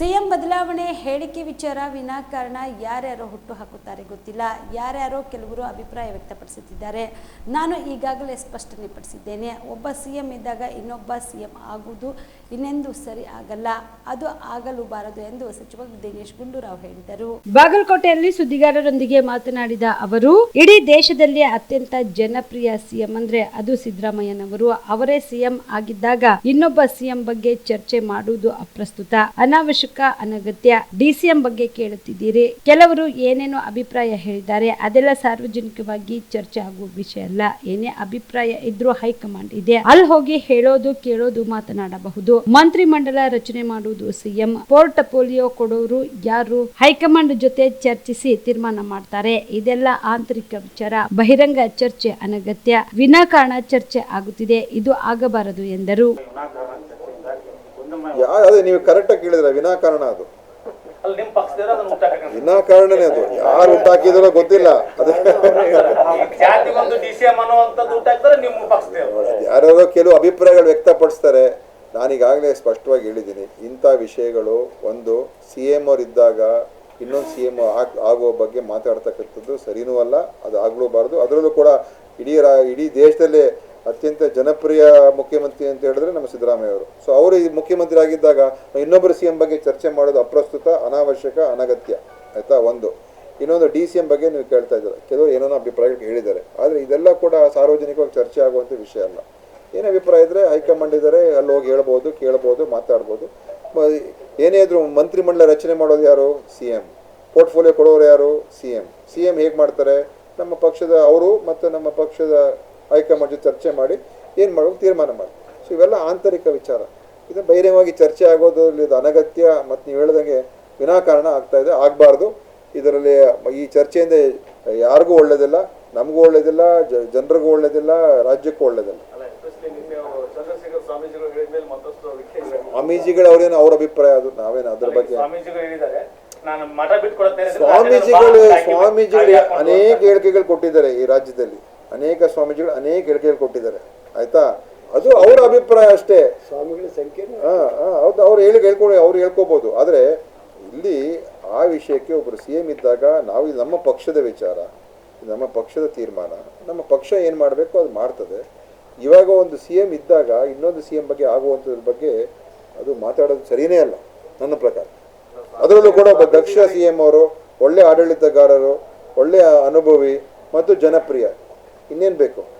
CM ಬದಲಾವಣೆ ಹೇಳಿಕೆ ವಿಚಾರ ವಿನಾಕಾರಣ ಯಾರ್ಯಾರೋ ಹುಟ್ಟು ಹಾಕುತ್ತಾರೆ ಗೊತ್ತಿಲ್ಲ. ಯಾರ್ಯಾರೋ ಕೆಲವರು ಅಭಿಪ್ರಾಯ ವ್ಯಕ್ತಪಡಿಸುತ್ತಿದ್ದಾರೆ. ನಾನು ಈಗಾಗಲೇ ಸ್ಪಷ್ಟನೆ ಪಡಿಸಿದ್ದೇನೆ ಒಬ್ಬ ಸಿಎಂ ಇದ್ದಾಗ ಇನ್ನೊಬ್ಬ ಸಿಎಂ ಆಗುವುದು ಇನ್ನೆಂದು ಸರಿ ಆಗಲ್ಲ. ಅದು ಆಗಲು ಬಾರದು ಎಂದು ಸಚಿವ ದಿನೇಶ್ ಗುಂಡೂರಾವ್ ಹೇಳಿದರು. ಬಾಗಲಕೋಟೆಯಲ್ಲಿ ಸುದ್ದಿಗಾರರೊಂದಿಗೆ ಮಾತನಾಡಿದ ಅವರು, ಇಡೀ ದೇಶದಲ್ಲಿ ಅತ್ಯಂತ ಜನಪ್ರಿಯ ಸಿಎಂ ಅಂದ್ರೆ ಅದು ಸಿದ್ದರಾಮಯ್ಯನವರು. ಅವರೇ ಸಿಎಂ ಆಗಿದ್ದಾಗ ಇನ್ನೊಬ್ಬ ಸಿಎಂ ಬಗ್ಗೆ ಚರ್ಚೆ ಮಾಡುವುದು ಅಪ್ರಸ್ತುತ. ಅನಾವಶ್ಯಕ ಅನಗತ್ಯ ಡಿಸಿಎಂ ಬಗ್ಗೆ ಕೇಳುತ್ತಿದ್ದೀರಿ. ಕೆಲವರು ಏನೇನೋ ಅಭಿಪ್ರಾಯ ಹೇಳಿದ್ದಾರೆ. ಅದೆಲ್ಲ ಸಾರ್ವಜನಿಕವಾಗಿ ಚರ್ಚೆ ಆಗುವ ವಿಷಯ ಅಲ್ಲ. ಏನೇ ಅಭಿಪ್ರಾಯ ಇದ್ರೂ ಹೈಕಮಾಂಡ್ ಇದೆ. ಅಲ್ಲಿ ಹೋಗಿ ಹೇಳೋದು, ಕೇಳೋದು, ಮಾತನಾಡಬಹುದು. ಮಂತ್ರಿ ಮಂಡಲ ರಚನೆ ಮಾಡುವುದು ಸಿಎಂ. ಪೋರ್ಟ್ ಪೋಲಿಯೋ ಕೊಡೋರು ಯಾರು? ಹೈಕಮಾಂಡ್ ಜೊತೆ ಚರ್ಚಿಸಿ ತೀರ್ಮಾನ ಮಾಡ್ತಾರೆ. ಇದೆಲ್ಲ ಆಂತರಿಕ ವಿಚಾರ. ಬಹಿರಂಗ ಚರ್ಚೆ ಅನಗತ್ಯ. ವಿನಾಕಾರಣ ಚರ್ಚೆ ಆಗುತ್ತಿದೆ. ಇದು ಆಗಬಾರದು ಎಂದರು. ಯಾ ಅದೇ ನೀವು ಕರೆಕ್ಟಾಗಿ ಕೇಳಿದ್ರೆ ವಿನಾಕಾರಣ ಅದು. ವಿನಾಕಾರಣನೇ ಅದು. ಯಾರು ಹುಟ್ಟಾಕಿದಾರೋ ಗೊತ್ತಿಲ್ಲ. ಅದು. ಯಾರ್ಯಾರೋ ಕೆಲವು ಅಭಿಪ್ರಾಯಗಳು ವ್ಯಕ್ತಪಡಿಸ್ತಾರೆ ನಾನೀಗಾಗಲೇ ಸ್ಪಷ್ಟವಾಗಿ ಹೇಳಿದ್ದೀನಿ. ಇಂಥ ವಿಷಯಗಳು ಒಂದು ಸಿ ಎಂ ಅವ್ರು ಇದ್ದಾಗ ಇನ್ನೊಂದು ಸಿ ಎಂ ಆಗುವ ಬಗ್ಗೆ ಮಾತಾಡ್ತಕ್ಕಂಥದ್ದು ಸರಿನೂ ಅಲ್ಲ ಅದು ಆಗಲೂಬಾರ್ದು ಅದರಲ್ಲೂ ಕೂಡ ಇಡೀ ರಾ ಇಡೀ ದೇಶದಲ್ಲೇ ಅತ್ಯಂತ ಜನಪ್ರಿಯ ಮುಖ್ಯಮಂತ್ರಿ ಅಂತ ಹೇಳಿದ್ರೆ ನಮ್ಮ ಸಿದ್ದರಾಮಯ್ಯ ಅವರು. ಸೊ ಅವರು ಈ ಮುಖ್ಯಮಂತ್ರಿ ಆಗಿದ್ದಾಗ ಇನ್ನೊಬ್ಬರು ಸಿ ಎಂ ಬಗ್ಗೆ ಚರ್ಚೆ ಮಾಡೋದು ಅಪ್ರಸ್ತುತ, ಅನಾವಶ್ಯಕ, ಅನಗತ್ಯ. ಆಯ್ತಾ? ಒಂದು. ಇನ್ನೊಂದು ಡಿ ಸಿ ಎಂ ಬಗ್ಗೆ ನೀವು ಕೇಳ್ತಾ ಇದ್ದಾರೆ? ಕೆಲವರು ಏನೇನೋ ಅಭಿಪ್ರಾಯ ಹೇಳಿದ್ದಾರೆ. ಆದರೆ ಇದೆಲ್ಲ ಕೂಡ ಸಾರ್ವಜನಿಕವಾಗಿ ಚರ್ಚೆ ಆಗುವಂಥ ವಿಷಯ ಅಲ್ಲ. ಏನು ಅಭಿಪ್ರಾಯ ಇದ್ದರೆ ಹೈಕಮಾಂಡ್ ಇದ್ದಾರೆ ಅಲ್ಲಿ ಹೋಗಿ ಹೇಳ್ಬೋದು, ಕೇಳ್ಬೋದು, ಮಾತಾಡ್ಬೋದು. ಏನೇ ಇದ್ರು ಮಂತ್ರಿಮಂಡಲ ರಚನೆ ಮಾಡೋದು ಯಾರು? C M. ಪೋರ್ಟ್ಫೋಲಿಯೋ ಕೊಡೋರು ಯಾರು? C M. ಸಿ ಎಂ ಹೇಗೆ ಮಾಡ್ತಾರೆ? ನಮ್ಮ ಪಕ್ಷದ, ಅವರು ಮತ್ತು ನಮ್ಮ ಪಕ್ಷದ ಹೈಕಮಾಂಡ್ ಜೊತೆ ಚರ್ಚೆ ಮಾಡಿ ಏನು ಮಾಡಬೇಕು ತೀರ್ಮಾನ ಮಾಡಿ. ಸೊ ಇವೆಲ್ಲ ಆಂತರಿಕ ವಿಚಾರ. ಇದು ಬಹಿರಂಗವಾಗಿ ಚರ್ಚೆ ಆಗೋದ್ರಲ್ಲಿ ಇದು ಅನಗತ್ಯ ಮತ್ತು ನೀವು ಹೇಳ್ದಂಗೆ ವಿನಾಕಾರಣ ಆಗ್ತಾ ಇದೆ ಆಗಬಾರ್ದು. ಇದರಲ್ಲಿ ಈ ಚರ್ಚೆಯಿಂದ ಯಾರಿಗೂ ಒಳ್ಳೇದಿಲ್ಲ ನಮಗೂ ಒಳ್ಳೇದಿಲ್ಲ ಜನರಿಗೂ ಒಳ್ಳೇದಿಲ್ಲ ರಾಜ್ಯಕ್ಕೂ ಒಳ್ಳೇದಿಲ್ಲ. ಸ್ವಾಮೀಜಿಗಳು ಅವ್ರೇನು ಅವ್ರ ಅಭಿಪ್ರಾಯ ಅದು ನಾವೇನು ಅದ್ರ ಬಗ್ಗೆ ಸ್ವಾಮೀಜಿಗಳು ಸ್ವಾಮೀಜಿಗಳು ಅನೇಕ ಹೇಳಿಕೆಗಳು ಕೊಟ್ಟಿದ್ದಾರೆ ಈ ರಾಜ್ಯದಲ್ಲಿ. ಅನೇಕ ಸ್ವಾಮೀಜಿಗಳು ಅನೇಕ ಹೇಳಿಕೆಗಳು ಕೊಟ್ಟಿದ್ದಾರೆ. ಆಯ್ತಾ? ಅದು ಅವರ ಅಭಿಪ್ರಾಯ ಅಷ್ಟೇ. ಸ್ವಾಮಿಗಳ ಸಂಖ್ಯೆ ಹಾ ಹಾ, ಹೌದು ಅವ್ರು ಹೇಳಿ ಹೇಳ್ಕೊಂಡು ಅವ್ರು ಹೇಳ್ಕೋಬಹುದು ಆದರೆ ಇಲ್ಲಿ ಆ ವಿಷಯಕ್ಕೆ ಒಬ್ಬರು ಸಿ ಎಂ ಇದ್ದಾಗ ನಾವು ಇದು ನಮ್ಮ ಪಕ್ಷದ ವಿಚಾರ ನಮ್ಮ ಪಕ್ಷದ ತೀರ್ಮಾನ. ನಮ್ಮ ಪಕ್ಷ ಏನು ಮಾಡಬೇಕು ಅದು ಮಾಡ್ತದೆ. ಇವಾಗ ಒಂದು ಸಿ ಎಂ ಇದ್ದಾಗ ಇನ್ನೊಂದು ಸಿ ಎಂ ಬಗ್ಗೆ ಆಗುವಂಥದ್ರ ಬಗ್ಗೆ ಅದು ಮಾತಾಡೋದು ಸರಿಯೇ ಅಲ್ಲ ನನ್ನ ಪ್ರಕಾರ. ಅದರಲ್ಲೂ ಕೂಡ ಒಬ್ಬ ದಕ್ಷ ಸಿ ಎಂ ಅವರು ಒಳ್ಳೆ ಆಡಳಿತಗಾರರು ಒಳ್ಳೆಯ ಅನುಭವಿ ಮತ್ತು ಜನಪ್ರಿಯ. ಇನ್ನೇನು ಬೇಕು?